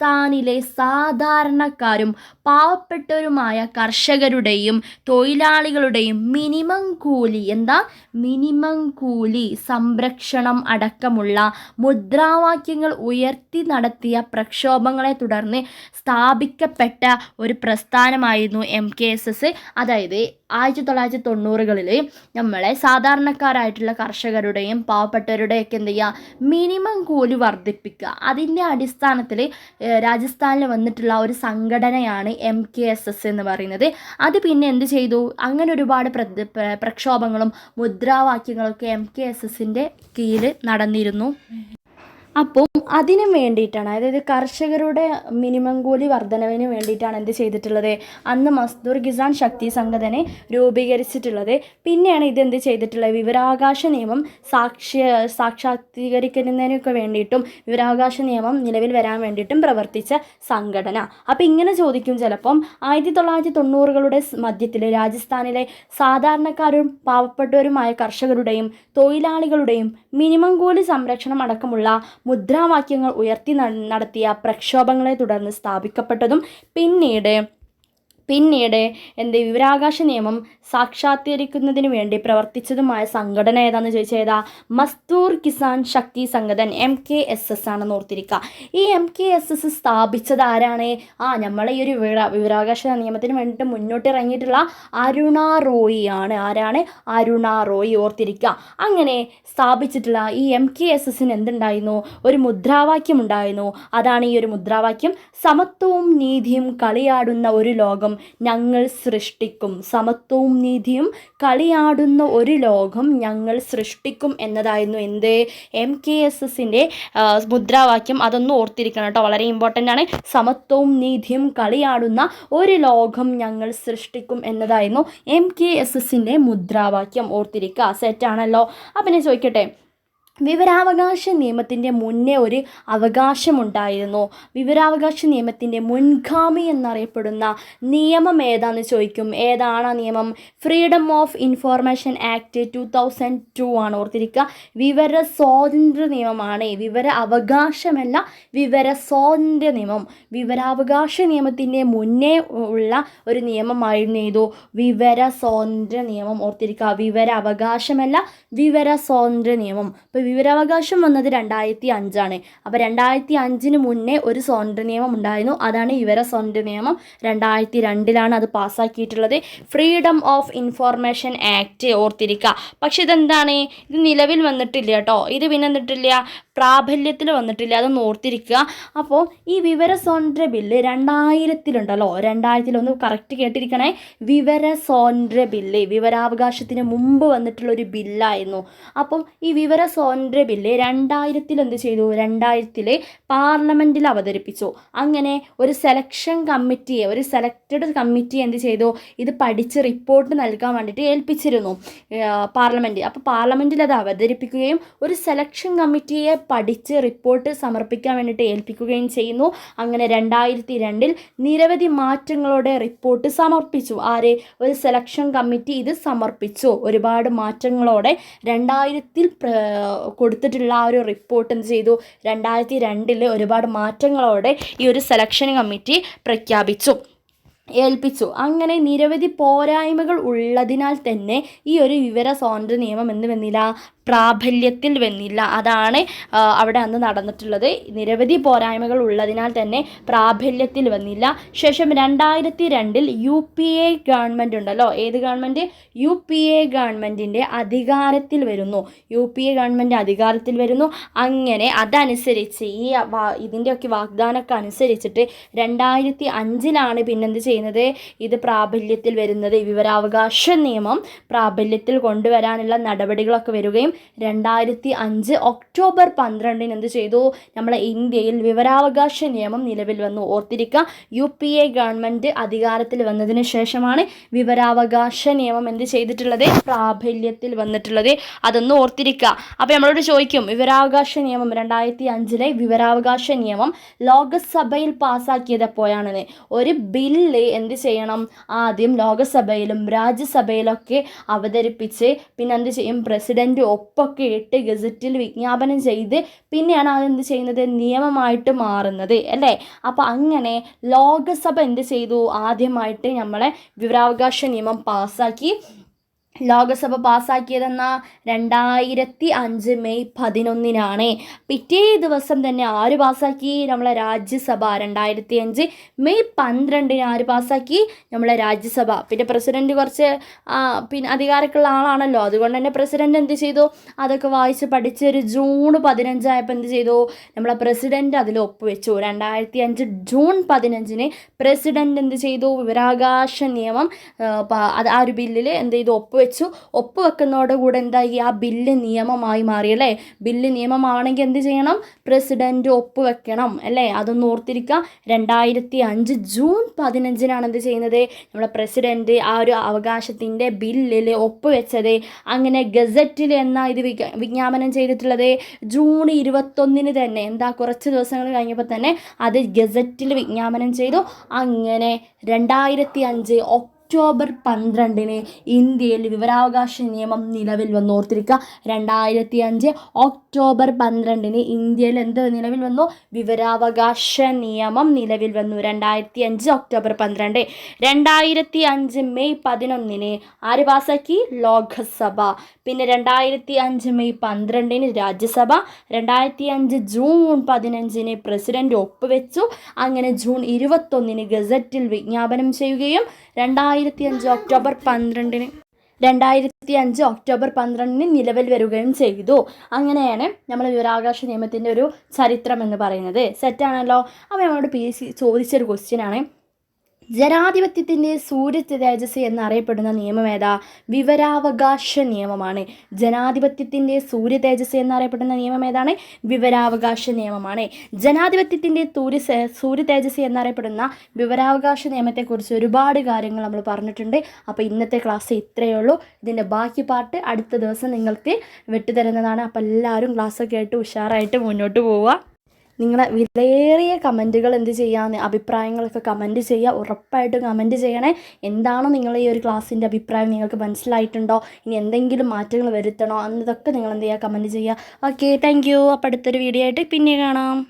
[SPEAKER 1] രാജസ്ഥാനിലെ സാധാരണക്കാരും പാവപ്പെട്ടവരുമായ കർഷകരുടെയും തൊഴിലാളികളുടെയും മിനിമം കൂലി എന്താ? മിനിമം കൂലി സംരക്ഷണം അടക്കമുള്ള മുദ്രാവാക്യങ്ങൾ ഉയർത്തി നടത്തിയ പ്രക്ഷോഭങ്ങളെ തുടർന്ന് സ്ഥാപിക്കപ്പെട്ട ഒരു പ്രസ്ഥാനമായിരുന്നു എം കെ എസ് എസ്. അതായത് ആയിരത്തി തൊള്ളായിരത്തി തൊണ്ണൂറുകളിൽ നമ്മളെ സാധാരണക്കാരായിട്ടുള്ള കർഷകരുടെയും പാവപ്പെട്ടവരുടെയൊക്കെ എന്ത് ചെയ്യുക മിനിമം കൂലി വർദ്ധിപ്പിക്കുക. അതിന്റെ അടിസ്ഥാനത്തിൽ രാജസ്ഥാനിൽ വന്നിട്ടുള്ള ഒരു സംഘടനയാണ് എം കെ എസ് എസ് എന്ന് പറയുന്നത്. അത് പിന്നെ എന്ത് ചെയ്തു? അങ്ങനെ ഒരുപാട് പ്ര- പ്ര- പ്രക്ഷോഭങ്ങളും മുദ്രാവാക്യങ്ങളൊക്കെ എം കെ എസ് എസിന്റെ കീഴിൽ നടന്നിരുന്നു. അപ്പം അതിനും വേണ്ടിയിട്ടാണ് അതായത് കർഷകരുടെ മിനിമം കൂലി വർധനവിന് വേണ്ടിയിട്ടാണ് എന്ത് ചെയ്തിട്ടുള്ളത്? അന്ന് മസ്ദൂർ കിസാൻ ശക്തി സംഘടന രൂപീകരിച്ചിട്ടുള്ളത്. പിന്നെയാണ് ഇത് എന്ത് ചെയ്തിട്ടുള്ളത്? വിവരാവകാശ നിയമം സാക്ഷ്യ സാക്ഷാത്കരിക്കുന്നതിനൊക്കെ വേണ്ടിയിട്ടും വിവരാവകാശ നിയമം നിലവിൽ വരാൻ വേണ്ടിയിട്ടും പ്രവർത്തിച്ച സംഘടന. അപ്പം ഇങ്ങനെ ചോദിക്കും ചിലപ്പം ആയിരത്തി തൊള്ളായിരത്തി തൊണ്ണൂറുകളുടെ മധ്യത്തിൽ രാജസ്ഥാനിലെ സാധാരണക്കാരും പാവപ്പെട്ടവരുമായ കർഷകരുടെയും തൊഴിലാളികളുടെയും മിനിമം കൂലി സംരക്ഷണം അടക്കമുള്ള മുദ്രാവാക്യങ്ങൾ ഉയർത്തി നടത്തിയ പ്രക്ഷോഭങ്ങളെ തുടർന്ന് സ്ഥാപിക്കപ്പെട്ടതും പിന്നീട് പിന്നീട് എന്ത് വിവരാകാശ നിയമം സാക്ഷാത്കരിക്കുന്നതിന് വേണ്ടി പ്രവർത്തിച്ചതുമായ സംഘടന ഏതാന്ന് ചോദിച്ചാൽ ഏതാ? Mazdoor Kisan Shakti Sangathan M K S S ആണെന്ന് ഓർത്തിരിക്കുക ഈ എം കെ എസ് എസ് സ്ഥാപിച്ചത് ആരാണ്? ആ നമ്മളെ ഈ ഒരു വിവര വിവരാകാശ നിയമത്തിന് വേണ്ടിയിട്ട് മുന്നോട്ട് ഇറങ്ങിയിട്ടുള്ള അരുണ റോയി ആണ്. ആരാണ്? അരുണ റോയി ഓർത്തിരിക്കുക അങ്ങനെ സ്ഥാപിച്ചിട്ടുള്ള ഈ എം കെ എസ് എസിന് എന്തുണ്ടായിരുന്നു? ഒരു മുദ്രാവാക്യം ഉണ്ടായിരുന്നു. അതാണ് ഈ ഒരു മുദ്രാവാക്യം. സമത്വവും നീതിയും കളിയാടുന്ന ഒരു ലോകം ഞങ്ങൾ സൃഷ്ടിക്കും. സമത്വവും നീതിയും കളിയാടുന്ന ഒരു ലോകം ഞങ്ങൾ സൃഷ്ടിക്കും എന്നതായിരുന്നു എന്ത്? എം കെ എസ് എസിന്റെ മുദ്രാവാക്യം. അതൊന്ന് ഓർത്തിരിക്കണം കേട്ടോ. വളരെ ഇമ്പോർട്ടന്റ് ആണ്. സമത്വവും നീതിയും കളിയാടുന്ന ഒരു ലോകം ഞങ്ങൾ സൃഷ്ടിക്കും എന്നതായിരുന്നു എം കെ എസ് എസിന്റെ മുദ്രാവാക്യം. ഓർത്തിരിക്കുക. സെറ്റാണല്ലോ അപ്പം ഞാൻ ചോദിക്കട്ടെ വിവരാവകാശ നിയമത്തിന്റെ മുന്നേ ഒരു അവകാശമുണ്ടായിരുന്നു. വിവരാവകാശ നിയമത്തിന്റെ മുൻഗാമി എന്നറിയപ്പെടുന്ന നിയമം ഏതാന്ന് ചോദിക്കും? ഏതാണ് ആ നിയമം? Freedom of information act two thousand two ആണ് ഓർത്തിരിക്കുക. വിവര സ്വാതന്ത്ര്യ നിയമമാണ്. വിവര അവകാശമല്ല വിവര സ്വാതന്ത്ര്യ നിയമം. വിവരാവകാശ നിയമത്തിന്റെ മുന്നേ ഉള്ള ഒരു നിയമമായിരുന്നു ഏതോ വിവര സ്വാതന്ത്ര്യ നിയമം ഓർത്തിരിക്കുക. വിവര അവകാശമല്ല വിവര സ്വാതന്ത്ര്യ നിയമം. വിവരാവകാശം വന്നത് രണ്ടായിരത്തി അഞ്ചാണ് അപ്പോൾ രണ്ടായിരത്തി അഞ്ചിന് മുന്നേ ഒരു സ്വതന്ത്ര നിയമം ഉണ്ടായിരുന്നു. അതാണ് ഇവര സ്വതന്ത്ര നിയമം. രണ്ടായിരത്തി രണ്ടിലാണ് അത് പാസ്സാക്കിയിട്ടുള്ളത്. ഫ്രീഡം ഓഫ് ഇൻഫോർമേഷൻ ആക്ട് ഓർത്തിരിക്കുക പക്ഷെ ഇതെന്താണ്? ഇത് നിലവിൽ വന്നിട്ടില്ല കേട്ടോ. ഇത് പിന്നെ എന്നിട്ടില്ല പ്രാബല്യത്തിൽ വന്നിട്ടില്ല. അതൊന്ന് ഓർത്തിരിക്കുക. അപ്പോൾ ഈ വിവര സ്വാതന്ത്ര്യ ബില്ല് രണ്ടായിരത്തിലുണ്ടല്ലോ. രണ്ടായിരത്തിലൊന്ന് കറക്റ്റ് കേട്ടിരിക്കണേ. വിവര സ്വാതന്ത്ര്യ ബില്ല്. വിവരാവകാശത്തിന് മുമ്പ് വന്നിട്ടുള്ള ഒരു ബില്ലായിരുന്നു. അപ്പം ഈ വിവര സ്വാതന്ത്ര്യ ബില്ല് രണ്ടായിരത്തിൽ എന്ത് ചെയ്തു? രണ്ടായിരത്തിൽ പാർലമെന്റിൽ അവതരിപ്പിച്ചു. അങ്ങനെ ഒരു സെലക്ഷൻ കമ്മിറ്റിയെ ഒരു സെലക്റ്റഡ് കമ്മിറ്റി എന്ത് ചെയ്തു? ഇത് പഠിച്ച് റിപ്പോർട്ട് നൽകാൻ വേണ്ടിയിട്ട് ഏൽപ്പിച്ചിരുന്നു പാർലമെന്റ് അപ്പോൾ പാർലമെന്റിൽ അത് അവതരിപ്പിക്കുകയും ഒരു സെലക്ഷൻ കമ്മിറ്റിയെ പഠിച്ച് റിപ്പോർട്ട് സമർപ്പിക്കാൻ വേണ്ടിയിട്ട് ഏൽപ്പിക്കുകയും ചെയ്യുന്നു. അങ്ങനെ രണ്ടായിരത്തി രണ്ടിൽ നിരവധി മാറ്റങ്ങളോടെ റിപ്പോർട്ട് സമർപ്പിച്ചു. ആരെ? ഒരു സെലക്ഷൻ കമ്മിറ്റി ഇത് സമർപ്പിച്ചു. ഒരുപാട് മാറ്റങ്ങളോടെ രണ്ടായിരത്തിൽ കൊടുത്തിട്ടുള്ള ആ ഒരു റിപ്പോർട്ട് എന്ത് ചെയ്തു? രണ്ടായിരത്തി രണ്ടിൽ ഒരുപാട് മാറ്റങ്ങളോടെ ഈ ഒരു സെലക്ഷൻ കമ്മിറ്റി പ്രഖ്യാപിച്ചു. ഏൽപ്പിച്ചു. അങ്ങനെ നിരവധി പോരായ്മകൾ ഉള്ളതിനാൽ തന്നെ ഈ ഒരു വിവര സ്വാതന്ത്ര്യ നിയമം എന്ന് വന്നില്ല? പ്രാബല്യത്തിൽ വന്നില്ല. അതാണ് അവിടെ അന്ന് നടന്നിട്ടുള്ളത്. നിരവധി പോരായ്മകൾ ഉള്ളതിനാൽ തന്നെ പ്രാബല്യത്തിൽ വന്നില്ല. ശേഷം രണ്ടായിരത്തി രണ്ടിൽ യു പി എ ഗവൺമെന്റ് ഉണ്ടല്ലോ. ഏത് ഗവൺമെന്റ് യു പി എ ഗവൺമെന്റിന്റെ അധികാരത്തിൽ വരുന്നു. യു പി എ ഗവൺമെന്റ് അധികാരത്തിൽ വരുന്നു. അങ്ങനെ അതനുസരിച്ച് ഈ ഇതിന്റെയൊക്കെ വാഗ്ദാനമൊക്കെ അനുസരിച്ചിട്ട് രണ്ടായിരത്തി അഞ്ചിലാണ് പിന്നെന്ത് ചെയ്യുന്നത്? ഇത് പ്രാബല്യത്തിൽ വരുന്നത്. വിവരാവകാശ നിയമം പ്രാബല്യത്തിൽ കൊണ്ടുവരാനുള്ള നടപടികളൊക്കെ വരികയും രണ്ടായിരത്തി അഞ്ച് ഒക്ടോബർ പന്ത്രണ്ടിന് എന്ത് ചെയ്തു? നമ്മളെ ഇന്ത്യയിൽ വിവരാവകാശ നിയമം നിലവിൽ വന്നു. ഓർത്തിരിക്കുക യു പി എ ഗവൺമെന്റ് അധികാരത്തിൽ വന്നതിന് ശേഷമാണ് വിവരാവകാശ നിയമം എന്ത് ചെയ്തിട്ടുള്ളത്? പ്രാബല്യത്തിൽ വന്നിട്ടുള്ളത്. അതൊന്ന് ഓർത്തിരിക്കുക അപ്പോൾ നമ്മളോട് ചോദിക്കും വിവരാവകാശ നിയമം രണ്ടായിരത്തി അഞ്ചിലെ വിവരാവകാശ നിയമം ലോകസഭയിൽ പാസ്സാക്കിയത് എപ്പോഴാണെന്ന്? ഒരു ബില്ല് എന്ത് ചെയ്യണം? ആദ്യം ലോകസഭയിലും രാജ്യസഭയിലൊക്കെ അവതരിപ്പിച്ച് പിന്നെ എന്ത് ചെയ്യും? പ്രസിഡന്റ് ഒപ്പൊക്കെ ഇട്ട് ഗസറ്റിൽ വിജ്ഞാപനം ചെയ്ത് പിന്നെയാണ് അതെന്ത് ചെയ്യുന്നത്? നിയമമായിട്ട് മാറുന്നത് അല്ലേ? അപ്പോൾ അങ്ങനെ ലോകസഭ എന്ത് ചെയ്തു? ആദ്യമായിട്ട് നമ്മളെ വിവരാവകാശ നിയമം പാസ്സാക്കി. ലോകസഭ പാസ്സാക്കിയതെന്ന രണ്ടായിരത്തി അഞ്ച് മെയ് പതിനൊന്നിനാണ്. പിറ്റേ ദിവസം തന്നെ ആര് പാസ്സാക്കി നമ്മളെ രാജ്യസഭ. രണ്ടായിരത്തി അഞ്ച് മെയ് പന്ത്രണ്ടിന് ആര് പാസ്സാക്കി നമ്മളെ രാജ്യസഭ. പിന്നെ പ്രസിഡന്റ് കുറച്ച് പിന്നെ അധികാരമൊക്കെയുള്ള ആളാണല്ലോ. അതുകൊണ്ട് തന്നെ പ്രസിഡന്റ് എന്ത് ചെയ്തു? അതൊക്കെ വായിച്ച് പഠിച്ച് ഒരു ജൂൺ പതിനഞ്ചായപ്പോൾ എന്ത് ചെയ്തു? നമ്മളെ പ്രസിഡന്റ് അതിൽ ഒപ്പുവെച്ചു. രണ്ടായിരത്തി അഞ്ച് ജൂൺ പതിനഞ്ചിന് പ്രസിഡന്റ് എന്ത് ചെയ്തു? വിവരാകാശ നിയമം അത് ആ ഒരു ബില്ലിൽ എന്ത് ചെയ്തു? ഒപ്പ് വെച്ചു. ഒപ്പ് വെക്കുന്നതോടുകൂടെ എന്തായി ആ ബില്ല് നിയമമായി മാറി അല്ലേ? ബില്ല് നിയമമാണെങ്കിൽ എന്ത് ചെയ്യണം? പ്രസിഡന്റ് ഒപ്പ് വെക്കണം അല്ലേ? അതൊന്ന് ഓർത്തിരിക്കുക. രണ്ടായിരത്തി അഞ്ച് ജൂൺ പതിനഞ്ചിനാണ് എന്ത് ചെയ്യുന്നത്? നമ്മുടെ പ്രസിഡന്റ് ആ ഒരു അവകാശത്തിന്റെ ബില്ലിൽ ഒപ്പുവെച്ചത്. അങ്ങനെ ഗസറ്റിൽ എന്നാ ഇത് വിജ്ഞാപനം ചെയ്തിട്ടുള്ളത്? ജൂൺ ഇരുപത്തൊന്നിന് തന്നെ. എന്താ കുറച്ച് ദിവസങ്ങൾ കഴിഞ്ഞപ്പോൾ തന്നെ അത് ഗസറ്റിൽ വിജ്ഞാപനം ചെയ്തു. അങ്ങനെ രണ്ടായിരത്തി അഞ്ച് ഒക്ടോബർ പന്ത്രണ്ടിന് ഇന്ത്യയിൽ വിവരാവകാശ നിയമം നിലവിൽ വന്നു ഓർത്തിരിക്കുക രണ്ടായിരത്തി അഞ്ച് ഒക്ടോബർ പന്ത്രണ്ടിന് ഇന്ത്യയിൽ എന്ത് നിലവിൽ വന്നു? വിവരാവകാശ നിയമം നിലവിൽ വന്നു. രണ്ടായിരത്തി അഞ്ച് ഒക്ടോബർ പന്ത്രണ്ട്. രണ്ടായിരത്തി അഞ്ച് മെയ് പതിനൊന്നിന് ആര് പാസാക്കി ലോക്സഭ. പിന്നെ രണ്ടായിരത്തി അഞ്ച് മെയ് പന്ത്രണ്ടിന് രാജ്യസഭ. രണ്ടായിരത്തി അഞ്ച് ജൂൺ പതിനഞ്ചിന് പ്രസിഡന്റ് ഒപ്പുവെച്ചു. അങ്ങനെ ജൂൺ ഇരുപത്തൊന്നിന് ഗസറ്റിൽ വിജ്ഞാപനം ചെയ്യുകയും രണ്ടായിരത്തി അഞ്ച് ഒക്ടോബർ പന്ത്രണ്ടിന്. രണ്ടായിരത്തി അഞ്ച് ഒക്ടോബർ പന്ത്രണ്ടിന് നിലവിൽ വരികയും ചെയ്തു. അങ്ങനെയാണ് നമ്മൾ വിവരാകാശ നിയമത്തിന്റെ ഒരു ചരിത്രം എന്ന് പറയുന്നത് സെറ്റാണല്ലോ അപ്പോൾ നമ്മളോട് പി സി ചോദിച്ചൊരു ക്വസ്റ്റ്യനാണ് ജനാധിപത്യത്തിന്റെ സൂര്യ തേജസ് എന്നറിയപ്പെടുന്ന നിയമം ഏതാ? വിവരാവകാശ നിയമമാണ്. ജനാധിപത്യത്തിന്റെ സൂര്യ തേജസ് എന്നറിയപ്പെടുന്ന നിയമം ഏതാണ്? വിവരാവകാശ നിയമമാണ്. ജനാധിപത്യത്തിന്റെ തൂര്യ സൂര്യ തേജസ് എന്നറിയപ്പെടുന്ന വിവരാവകാശ നിയമത്തെക്കുറിച്ച് ഒരുപാട് കാര്യങ്ങൾ നമ്മൾ പറഞ്ഞിട്ടുണ്ട്. അപ്പോൾ ഇന്നത്തെ ക്ലാസ് ഇത്രയേ ഉള്ളൂ. ഇതിന്റെ ബാക്കി പാർട്ട് അടുത്ത ദിവസം നിങ്ങൾക്ക് വിട്ടുതരുന്നതാണ്. അപ്പോൾ എല്ലാവരും ക്ലാസ്സൊക്കെ ആയിട്ട് ഉഷാറായിട്ട് മുന്നോട്ട് പോവുക. നിങ്ങളെ വിലയേറിയ കമന്റുകൾ എന്ത് ചെയ്യാമെന്ന് അഭിപ്രായങ്ങളൊക്കെ കമന്റ് ചെയ്യുക ഉറപ്പായിട്ടും കമന്റ് ചെയ്യണേ. എന്താണോ നിങ്ങൾ ഈ ഒരു ക്ലാസ്സിന്റെ അഭിപ്രായം? നിങ്ങൾക്ക് മനസ്സിലായിട്ടുണ്ടോ? ഇനി എന്തെങ്കിലും മാറ്റങ്ങൾ വരുത്തണോ? എന്നതൊക്കെ നിങ്ങൾ എന്ത് ചെയ്യുക? കമന്റ് ചെയ്യുക. ഓക്കെ താങ്ക് യു അപ്പോൾ അടുത്തൊരു വീഡിയോ ആയിട്ട് പിന്നെ കാണാം.